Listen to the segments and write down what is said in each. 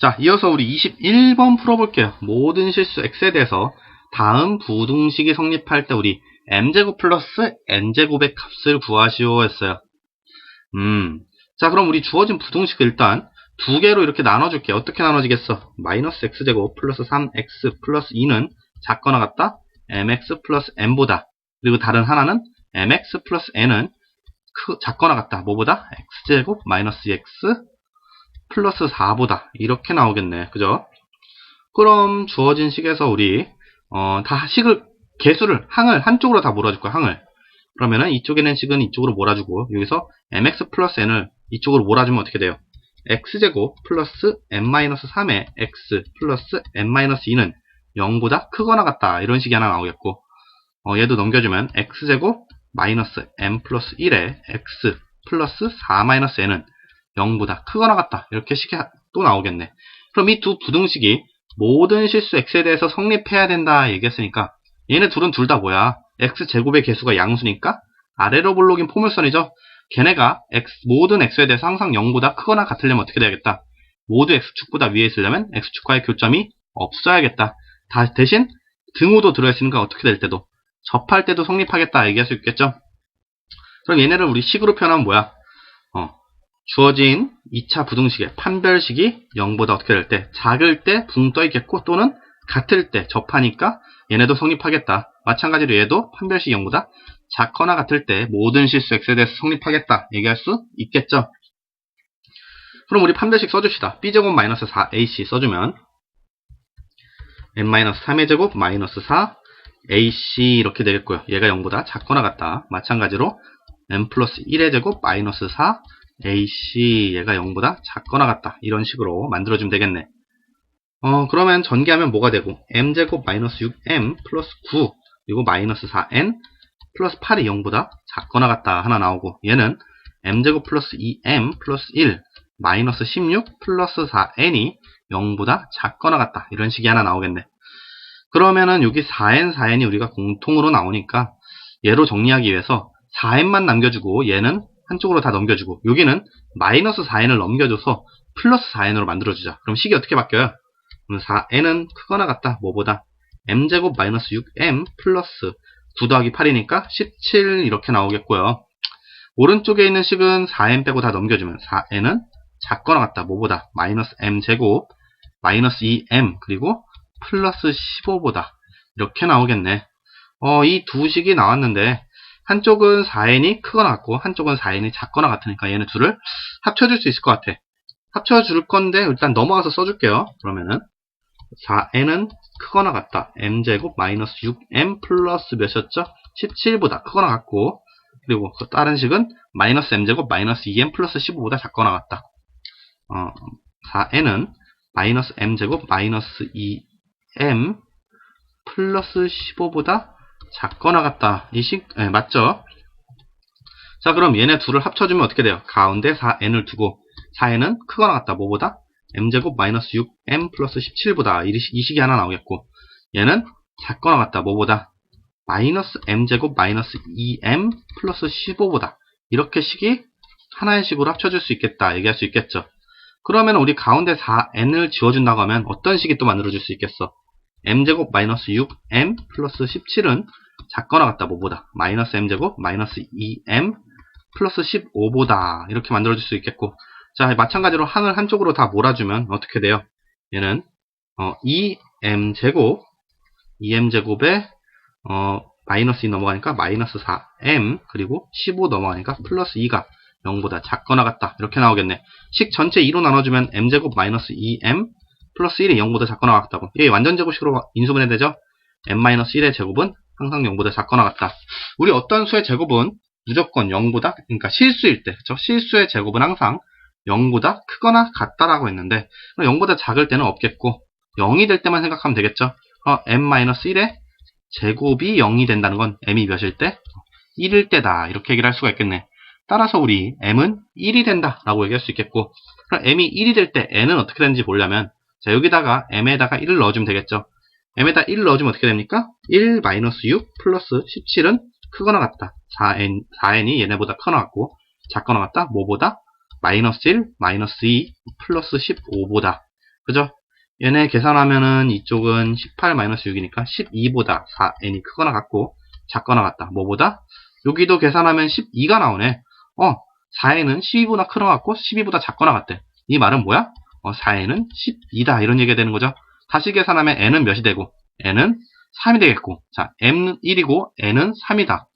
자, 이어서 우리 21번 풀어볼게요. 모든 실수 x에 대해서 다음 부등식이 성립할 때 우리 m제곱 플러스 n제곱의 값을 구하시오 했어요. 음, 자 그럼 우리 주어진 부등식을 일단 두 개로 이렇게 나눠줄게요. 어떻게 나눠지겠어? 마이너스 x제곱 플러스 3x 플러스 2는 작거나 같다? mx 플러스 n보다 그리고 다른 하나는 mx 플러스 n은 크, 작거나 같다. 뭐보다? x제곱 마이너스 x 플러스 4보다 이렇게 나오겠네. 그죠? 그럼 주어진 식에서 우리 어, 다 식을 개수를 항을 한쪽으로 다 몰아줄 거야. 항을. 그러면은 이쪽에 있는 식은 이쪽으로 몰아주고 여기서 mx 플러스 n을 이쪽으로 몰아주면 어떻게 돼요? x제곱 플러스 n-3의 x 플러스 n-2는 0보다 크거나 같다. 이런 식이 하나 나오겠고 어, 얘도 넘겨주면 x제곱 마이너스 n 플러스 1의 x 플러스 4-n은 0보다 크거나 같다. 이렇게 식이 또 나오겠네. 그럼 이 두 부등식이 모든 실수 x에 대해서 성립해야 된다 얘기했으니까 얘네 둘은 둘 다 뭐야? x제곱의 개수가 양수니까 아래로 볼록인 포물선이죠. 걔네가 x, 모든 x에 대해서 항상 0보다 크거나 같으려면 어떻게 돼야겠다? 모두 x축보다 위에 있으려면 x축과의 교점이 없어야겠다. 다 대신 등호도 들어있으니까 어떻게 될 때도 접할 때도 성립하겠다 얘기할 수 있겠죠? 그럼 얘네를 우리 식으로 표현하면 뭐야? 어, 주어진 2차 부등식의 판별식이 0보다 어떻게 될 때? 작을 때 붕 떠 있겠고 또는 같을 때 접하니까 얘네도 성립하겠다. 마찬가지로 얘도 판별식 0보다 작거나 같을 때 모든 실수 x에 대해서 성립하겠다. 얘기할 수 있겠죠? 그럼 우리 판별식 써줍시다. b제곱 마이너스 4ac 써주면 n-3의 제곱 마이너스 4 ac 이렇게 되겠고요. 얘가 0보다 작거나 같다. 마찬가지로 n 플러스 1의 제곱 마이너스 4 ac 얘가 0보다 작거나 같다. 이런 식으로 만들어주면 되겠네. 어 그러면 전개하면 뭐가 되고 m제곱 마이너스 6m 플러스 9 그리고 마이너스 4n 플러스 8이 0보다 작거나 같다 하나 나오고 얘는 m제곱 플러스 2m 플러스 1 마이너스 16 플러스 4n이 0보다 작거나 같다 이런 식이 하나 나오겠네 그러면은 여기 4n 4n이 우리가 공통으로 나오니까 얘로 정리하기 위해서 4n만 남겨주고 얘는 한쪽으로 다 넘겨주고 여기는 마이너스 4n을 넘겨줘서 플러스 4n으로 만들어주자 그럼 식이 어떻게 바뀌어요? 4n은 크거나 같다 뭐보다 m제곱 마이너스 6m 플러스 9 더하기 8이니까 17 이렇게 나오겠고요. 오른쪽에 있는 식은 4n 빼고 다 넘겨주면 4n은 작거나 같다. 뭐보다? 마이너스 m제곱 마이너스 2m 그리고 플러스 15보다 이렇게 나오겠네. 어, 이 두 식이 나왔는데 한쪽은 4n이 크거나 같고 한쪽은 4n이 작거나 같으니까 얘는 둘을 합쳐줄 수 있을 것 같아. 합쳐줄 건데 일단 넘어가서 써줄게요. 그러면은 4n은 크거나 같다. m제곱 마이너스 6m 플러스 몇이었죠? 17보다 크거나 같고 그리고 그 다른 식은 마이너스 m제곱 마이너스 2m 플러스 15보다 작거나 같다. 어, 4n은 마이너스 m제곱 마이너스 2m 플러스 15보다 작거나 같다. 이 식, 네, 맞죠? 자, 그럼 얘네 둘을 합쳐주면 어떻게 돼요? 가운데 4n을 두고 4n은 크거나 같다. 뭐보다? m제곱 마이너스 6m 플러스 17보다 이 식이 하나 나오겠고 얘는 작거나 같다. 뭐보다? 마이너스 m제곱 마이너스 2m 플러스 15보다 이렇게 식이 하나의 식으로 합쳐줄 수 있겠다. 얘기할 수 있겠죠. 그러면 우리 가운데 4n을 지워준다고 하면 어떤 식이 또 만들어줄 수 있겠어? M제곱 마이너스 6m 플러스 17은 작거나 같다. 뭐보다? 마이너스 m제곱 마이너스 2m 플러스 15보다 이렇게 만들어줄 수 있겠고 자, 마찬가지로 항을 한쪽으로 다 몰아주면 어떻게 돼요? 얘는 어, 2m제곱 2m제곱에 어, 마이너스 2 넘어가니까 마이너스 4m 그리고 15 넘어가니까 플러스 2가 0보다 작거나 같다 이렇게 나오겠네 식 전체 2로 나눠주면 m제곱 마이너스 2m 플러스 1이 0보다 작거나 같다고 이게 완전 제곱식으로 인수분해 되죠 m-1의 제곱은 항상 0보다 작거나 같다 우리 어떤 수의 제곱은 무조건 0보다 그러니까 실수일 때 그렇죠? 실수의 제곱은 항상 0보다 크거나 같다라고 했는데 0보다 작을 때는 없겠고 0이 될 때만 생각하면 되겠죠. 어, m-1의 제곱이 0이 된다는 건 m이 몇일 때? 1일 때다. 이렇게 얘기를 할 수가 있겠네. 따라서 우리 m은 1이 된다 라고 얘기할 수 있겠고 그럼 m이 1이 될 때 n은 어떻게 되는지 보려면 자 여기다가 m에다가 1을 넣어주면 되겠죠. m에다 1을 넣어주면 어떻게 됩니까? 1 6 플러스 17은 크거나 같다. 4n, 4n이 얘네보다 크거나 같고 작거나 같다. 뭐보다? 마이너스 1, 마이너스 2, 플러스 15보다 그죠? 얘네 계산하면은 이쪽은 18-6이니까 12보다 4n이 크거나 같고 작거나 같다. 뭐보다? 여기도 계산하면 12가 나오네. 어, 4n은 12보다 크거나 같고 12보다 작거나 같대. 이 말은 뭐야? 어, 4n은 12다. 이런 얘기가 되는 거죠. 다시 계산하면 n은 몇이 되고 n은 3이 되겠고 자, m는 1이고 n은 3이다.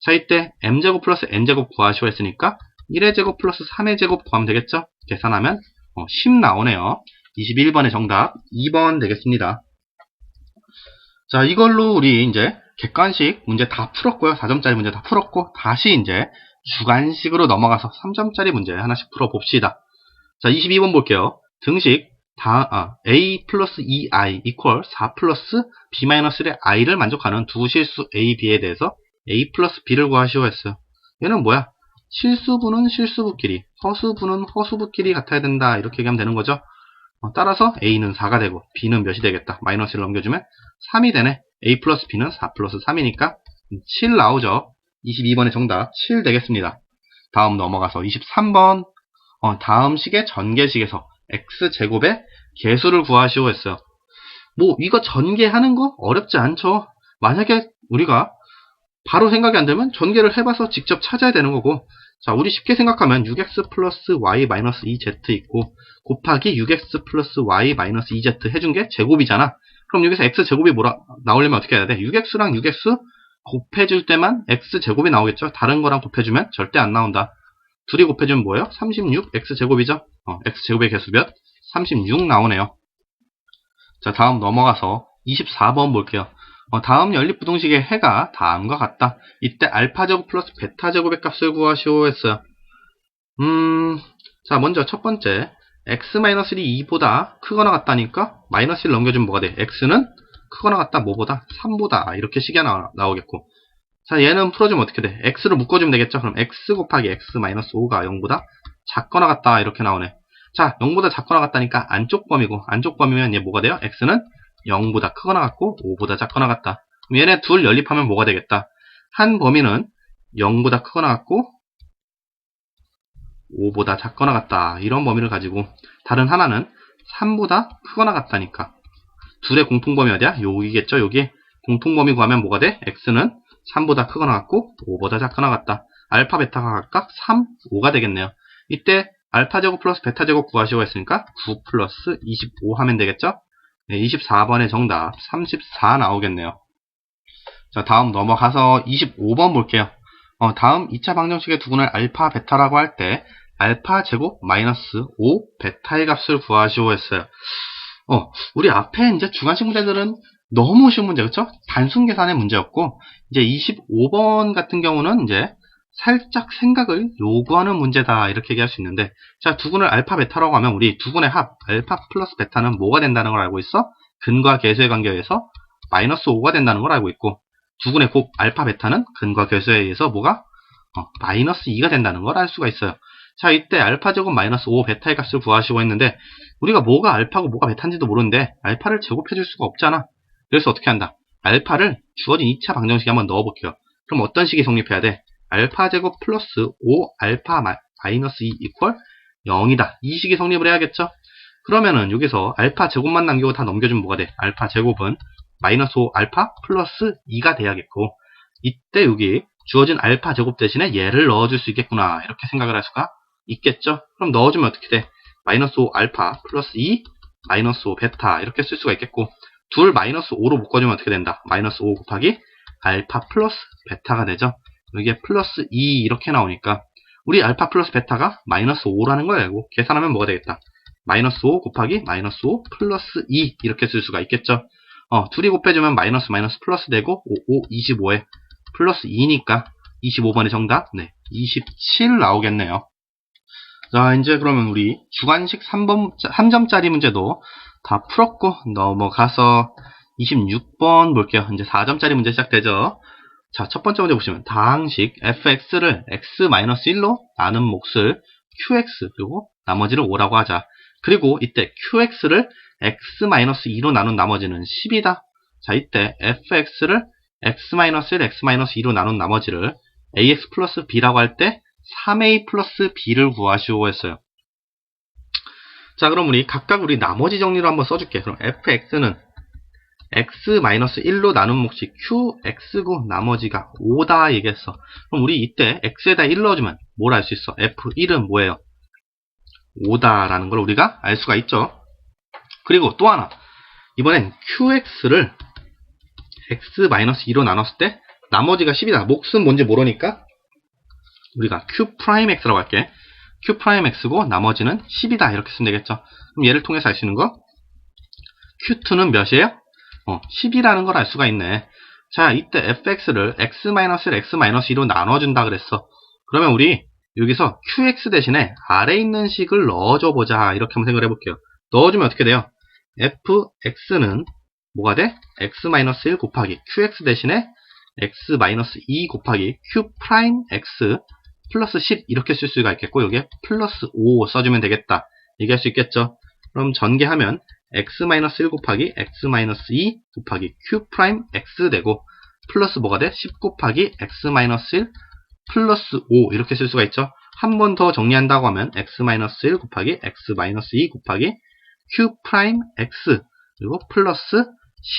자, 이때 m제곱 플러스 n제곱 구하시오 했으니까 1의 제곱 플러스 3의 제곱 구하면 되겠죠? 계산하면 어, 10 나오네요. 21번의 정답 2번 되겠습니다. 자, 이걸로 우리 이제 객관식 문제 다 풀었고요. 4점짜리 문제 다 풀었고 다시 이제 주관식으로 넘어가서 3점짜리 문제 하나씩 풀어봅시다. 자, 22번 볼게요. 등식 다, 아, a 플러스 2i 이퀄 4 플러스 b 마이너스 1의 i를 만족하는 두 실수 a, b에 대해서 a 플러스 b를 구하시오 했어요. 얘는 뭐야? 실수분은 실수부끼리, 허수분은 허수부끼리 같아야 된다. 이렇게 얘기하면 되는 거죠. 어, 따라서 a는 4가 되고 b는 몇이 되겠다. 마이너스를 넘겨주면 3이 되네. a 플러스 b는 4 플러스 3이니까 7 나오죠. 22번의 정답 7 되겠습니다. 다음 넘어가서 23번 어, 다음 식의 전개식에서 x제곱의 개수를 구하시오 했어요. 뭐 이거 전개하는 거 어렵지 않죠. 만약에 우리가 바로 생각이 안 되면 전개를 해봐서 직접 찾아야 되는 거고 자 우리 쉽게 생각하면 6x 플러스 y 마이너스 2z 있고 곱하기 6x 플러스 y 마이너스 2z 해준 게 제곱이잖아. 그럼 여기서 x 제곱이 뭐라 나오려면 어떻게 해야 돼? 6x랑 6x 곱해줄 때만 x 제곱이 나오겠죠. 다른 거랑 곱해주면 절대 안 나온다. 둘이 곱해주면 뭐예요? 36 x 제곱이죠. 어, x 제곱의 개수 몇? 36 나오네요. 자 다음 넘어가서 24번 볼게요. 어, 다음 연립부등식의 해가 다음과 같다. 이때 알파 제곱 플러스 베타 제곱의 값을 구하시오 했어요. 음, 자 먼저 첫 번째 x-1이 2보다 크거나 같다니까 마이너스 1 넘겨주면 뭐가 돼? x는 크거나 같다 뭐보다? 3보다 이렇게 식이 나, 나오겠고 자 얘는 풀어주면 어떻게 돼? x를 묶어주면 되겠죠? 그럼 x 곱하기 x-5가 0보다 작거나 같다 이렇게 나오네. 자 0보다 작거나 같다니까 안쪽 범위고 안쪽 범위면 얘 뭐가 돼요? x는 0보다 크거나 같고 5보다 작거나 같다. 그럼 얘네 둘 연립하면 뭐가 되겠다? 한 범위는 0보다 크거나 같고 5보다 작거나 같다. 이런 범위를 가지고 다른 하나는 3보다 크거나 같다니까. 둘의 공통범위 어디야? 여기겠죠? 여기. 공통범위 구하면 뭐가 돼? x는 3보다 크거나 같고 5보다 작거나 같다. 알파, 베타가 각각 3, 5가 되겠네요. 이때 알파 제곱 플러스 베타 제곱 구하시고 했으니까 9 플러스 25 하면 되겠죠? 네, 24번의 정답 34 나오겠네요. 자, 다음 넘어가서 25번 볼게요. 어, 다음 2차 방정식의 두근을 알파, 베타라고 할 때 알파 제곱 마이너스 5 베타의 값을 구하시오 했어요. 어, 우리 앞에 이제 주관식 문제들은 너무 쉬운 문제, 그쵸? 단순 계산의 문제였고, 이제 25번 같은 경우는 이제 살짝 생각을 요구하는 문제다 이렇게 얘기할 수 있는데 자 두근을 알파 베타라고 하면 우리 두근의 합 알파 플러스 베타는 뭐가 된다는 걸 알고 있어? 근과 계수의 관계에서 마이너스 5가 된다는 걸 알고 있고 두근의 곱 알파 베타는 근과 계수에 의해서 뭐가? 어, 마이너스 2가 된다는 걸 알 수가 있어요. 자 이때 알파 제곱 마이너스 5 베타의 값을 구하시고 했는데 우리가 뭐가 알파고 뭐가 베타인지도 모르는데 알파를 제곱해 줄 수가 없잖아. 그래서 어떻게 한다? 알파를 주어진 2차 방정식에 한번 넣어볼게요. 그럼 어떤 식이 성립해야 돼? 알파 제곱 플러스 5 알파 마이너스 2 이퀄 0이다. 이 식이 성립을 해야겠죠? 그러면은 여기서 알파 제곱만 남기고 다 넘겨주면 뭐가 돼? 알파 제곱은 마이너스 5 알파 플러스 2가 돼야겠고 이때 여기 주어진 알파 제곱 대신에 얘를 넣어줄 수 있겠구나 이렇게 생각을 할 수가 있겠죠? 그럼 넣어주면 어떻게 돼? 마이너스 5 알파 플러스 2 마이너스 5 베타 이렇게 쓸 수가 있겠고 둘 마이너스 5로 묶어주면 어떻게 된다? 마이너스 5 곱하기 알파 플러스 베타가 되죠? 이게 플러스 2 이렇게 나오니까 우리 알파 플러스 베타가 마이너스 5라는 걸 알고 계산하면 뭐가 되겠다? 마이너스 5 곱하기 마이너스 5 플러스 2 이렇게 쓸 수가 있겠죠. 어, 둘이 곱해주면 마이너스 마이너스 플러스 되고 5, 5, 25에 플러스 2니까 25번의 정답 네, 27 나오겠네요. 자 이제 그러면 우리 주관식 3번, 3점짜리 문제도 다 풀었고 넘어가서 26번 볼게요. 이제 4점짜리 문제 시작되죠. 자, 첫 번째 문제 보시면 다항식 fx를 x-1로 나눈 몫을 qx 그리고 나머지를 5라고 하자. 그리고 이때 qx를 x-2로 나눈 나머지는 10이다. 자, 이때 fx를 x-1, x-2로 나눈 나머지를 ax 플러스 b라고 할 때 3a 플러스 b를 구하시오 했어요. 자, 그럼 우리 각각 우리 나머지 정리를 한번 써줄게. 그럼 fx는 x-1로 나눈 몫이 qx고 나머지가 5다 얘기했어. 그럼 우리 이때 x에다 1 넣어주면 뭘 알 수 있어? f1은 뭐예요? 5다라는 걸 우리가 알 수가 있죠. 그리고 또 하나. 이번엔 qx를 x-2로 나눴을 때 나머지가 10이다. 몫은 뭔지 모르니까 우리가 q'x라고 할게. q'x고 나머지는 10이다. 이렇게 쓰면 되겠죠. 그럼 얘를 통해서 알 수 있는 거 q2는 몇이에요? 어, 10이라는 걸 알 수가 있네. 자, 이때 fx를 x-를 x-2로 나눠준다 그랬어. 그러면 우리 여기서 qx 대신에 아래 있는 식을 넣어줘 보자. 이렇게 한번 생각을 해볼게요. 넣어주면 어떻게 돼요? fx는 뭐가 돼? x-1 곱하기 qx 대신에 x-2 곱하기 q'x 플러스 10 이렇게 쓸 수가 있겠고 여기에 플러스 5 써주면 되겠다. 얘기할 수 있겠죠. 그럼 전개하면 x-1 곱하기 x-2 곱하기 q'x 되고 플러스 뭐가 돼? 10 곱하기 x-1 플러스 5 이렇게 쓸 수가 있죠. 한 번 더 정리한다고 하면 x-1 곱하기 x-2 곱하기 q'x 그리고 플러스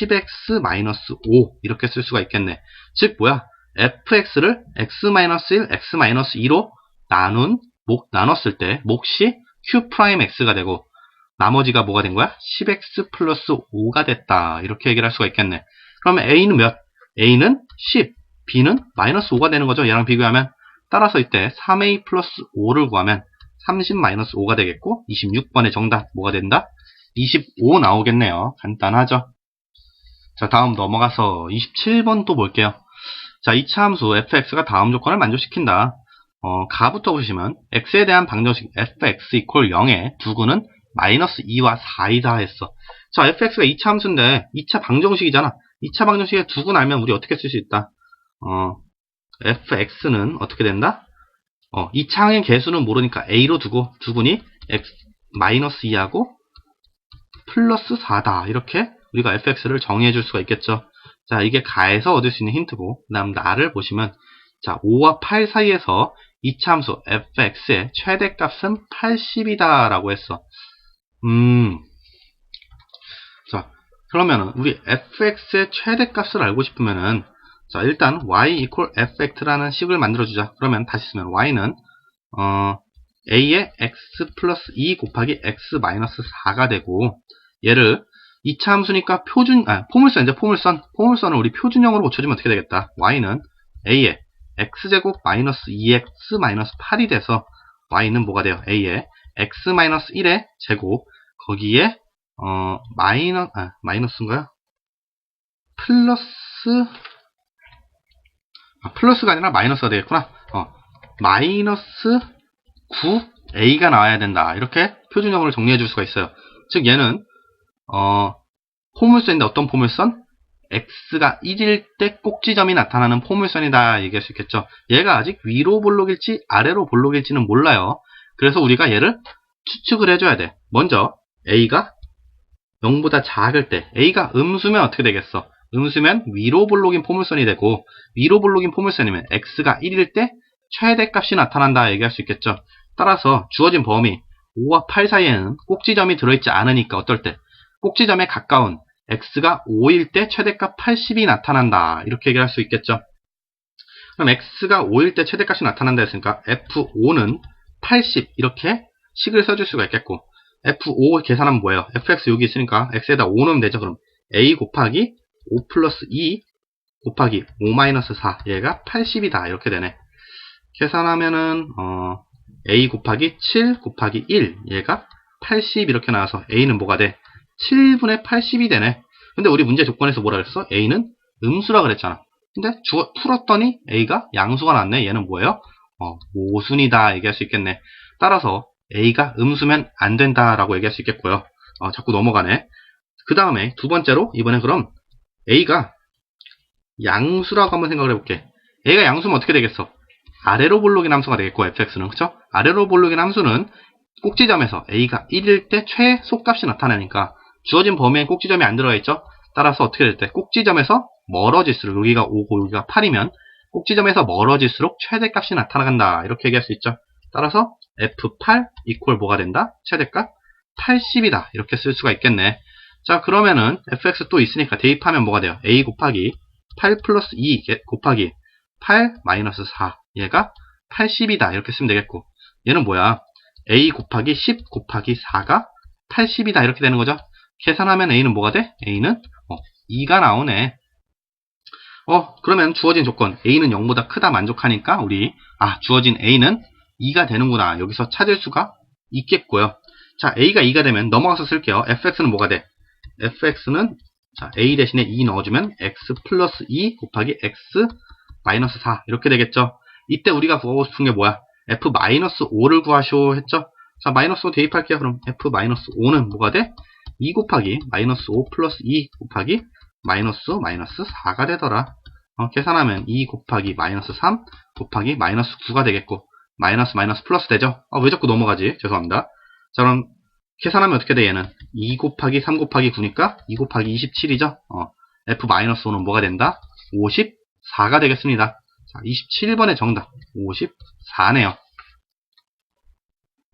10x-5 이렇게 쓸 수가 있겠네. 즉 뭐야? fx를 x-1, x-2로 나눈 목 나눴을 때 몫이 q'x가 되고 나머지가 뭐가 된 거야? 10x 플러스 5가 됐다. 이렇게 얘기를 할 수가 있겠네. 그러면 a는 몇? a는 10, b는 마이너스 5가 되는 거죠. 얘랑 비교하면 따라서 이때 3a 플러스 5를 구하면 30 마이너스 5가 되겠고 26번의 정답 뭐가 된다? 25 나오겠네요. 간단하죠? 자, 다음 넘어가서 27번 또 볼게요. 자, 이차 함수 fx가 다음 조건을 만족시킨다. 어, 가부터 보시면 x에 대한 방정식 fx 이퀄 0에 두구는 마이너스 2와 4이다 했어. 자, fx가 2차 함수인데 2차 방정식이잖아. 2차 방정식에 두군 알면 우리 어떻게 쓸 수 있다? 어, fx는 어떻게 된다? 어, 2차항의 개수는 모르니까 a로 두고 두군이 x 마이너스 2하고 플러스 4다. 이렇게 우리가 fx를 정의해 줄 수가 있겠죠. 자, 이게 가에서 얻을 수 있는 힌트고, 그 다음 나를 보시면, 자, 5와 8 사이에서 이참수 fx의 최대값은 80이다 라고 했어. 음, 자, 그러면은 우리 fx의 최대값을 알고 싶으면은, 자, 일단 y equal fx라는 식을 만들어 주자. 그러면 다시 쓰면 y는, 어, a의 x 플러스 2 곱하기 x 마이너스 4가 되고, 얘를 2차 함수니까 표준, 아, 포물선, 이제 포물선. 포물선을 우리 표준형으로 고쳐주면 어떻게 되겠다? y는 a의 x제곱 마이너스 2x 마이너스 8이 돼서 y는 뭐가 돼요? a의 x 마이너스 1의 제곱, 거기에, 어, 마이너, 아, 마이너스인가요? 플러스, 아, 플러스가 아니라 마이너스가 되겠구나. 어, 마이너스 9a가 나와야 된다. 이렇게 표준형으로 정리해 줄 수가 있어요. 즉, 얘는 어, 포물선인데 어떤 포물선? x가 1일 때 꼭지점이 나타나는 포물선이다 얘기할 수 있겠죠. 얘가 아직 위로 볼록일지 아래로 볼록일지는 몰라요. 그래서 우리가 얘를 추측을 해줘야 돼. 먼저 a가 0보다 작을 때 a가 음수면 어떻게 되겠어? 음수면 위로 볼록인 포물선이 되고 위로 볼록인 포물선이면 x가 1일 때 최대값이 나타난다 얘기할 수 있겠죠. 따라서 주어진 범위 5와 8 사이에는 꼭지점이 들어있지 않으니까 어떨 때 꼭지점에 가까운 x가 5일 때 최대값 80이 나타난다. 이렇게 얘기할 수 있겠죠. 그럼 x가 5일 때 최대값이 나타난다 했으니까 f5는 80 이렇게 식을 써줄 수가 있겠고 f5 계산하면 뭐예요? fx 여기 있으니까 x에다 5 넣으면 되죠. 그럼 a 곱하기 5 플러스 2 곱하기 5 마이너스 4 얘가 80이다. 이렇게 되네. 계산하면은 어, a 곱하기 7 곱하기 1 얘가 80 이렇게 나와서 a는 뭐가 돼? 7분의 80이 되네. 근데 우리 문제 조건에서 뭐라 그랬어? a는 음수라 그랬잖아. 근데 주, 풀었더니 a가 양수가 나왔네. 얘는 뭐예요? 어, 모순이다 얘기할 수 있겠네. 따라서 a가 음수면 안 된다라고 얘기할 수 있겠고요. 어, 자꾸 넘어가네. 그 다음에 두 번째로 이번에 그럼 a가 양수라고 한번 생각을 해볼게. a가 양수면 어떻게 되겠어? 아래로 볼록인 함수가 되겠고 fx는 그쵸? 아래로 볼록인 함수는 꼭지점에서 a가 1일 때 최소값이 나타나니까 주어진 범위에 꼭지점이 안 들어가 있죠. 따라서 어떻게 될 때 꼭지점에서 멀어질수록 여기가 5고 여기가 8이면 꼭지점에서 멀어질수록 최대값이 나타나간다. 이렇게 얘기할 수 있죠. 따라서 F8 이퀄 뭐가 된다? 최대값 80이다. 이렇게 쓸 수가 있겠네. 자, 그러면은 fx 또 있으니까 대입하면 뭐가 돼요? a 곱하기 8 플러스 2 곱하기 8 마이너스 4. 얘가 80이다. 이렇게 쓰면 되겠고. 얘는 뭐야? a 곱하기 10 곱하기 4가 80이다. 이렇게 되는 거죠. 계산하면 a는 뭐가 돼? a는 어, 2가 나오네. 어, 그러면 주어진 조건 a는 0보다 크다 만족하니까 우리 아, 주어진 a는 2가 되는구나. 여기서 찾을 수가 있겠고요. 자, a가 2가 되면 넘어가서 쓸게요. fx는 뭐가 돼? fx는 자, a 대신에 2 넣어주면 x 플러스 2 곱하기 x 마이너스 4 이렇게 되겠죠. 이때 우리가 구하고 싶은 게 뭐야? f 마이너스 5를 구하시오 했죠. 자, 마이너스 5 대입할게요. 그럼 f 마이너스 5는 뭐가 돼? 2 곱하기 마이너스 5 플러스 2 곱하기 마이너스 마이너스 4가 되더라. 어, 계산하면 2 곱하기 마이너스 3 곱하기 마이너스 9가 되겠고 마이너스 마이너스 플러스 되죠? 아, 왜 자꾸 넘어가지? 죄송합니다. 자, 그럼 계산하면 어떻게 돼, 얘는? 2 곱하기 3 곱하기 9니까 2 곱하기 27이죠? 어, f-5는 뭐가 된다? 54가 되겠습니다. 자, 27번의 정답, 54네요.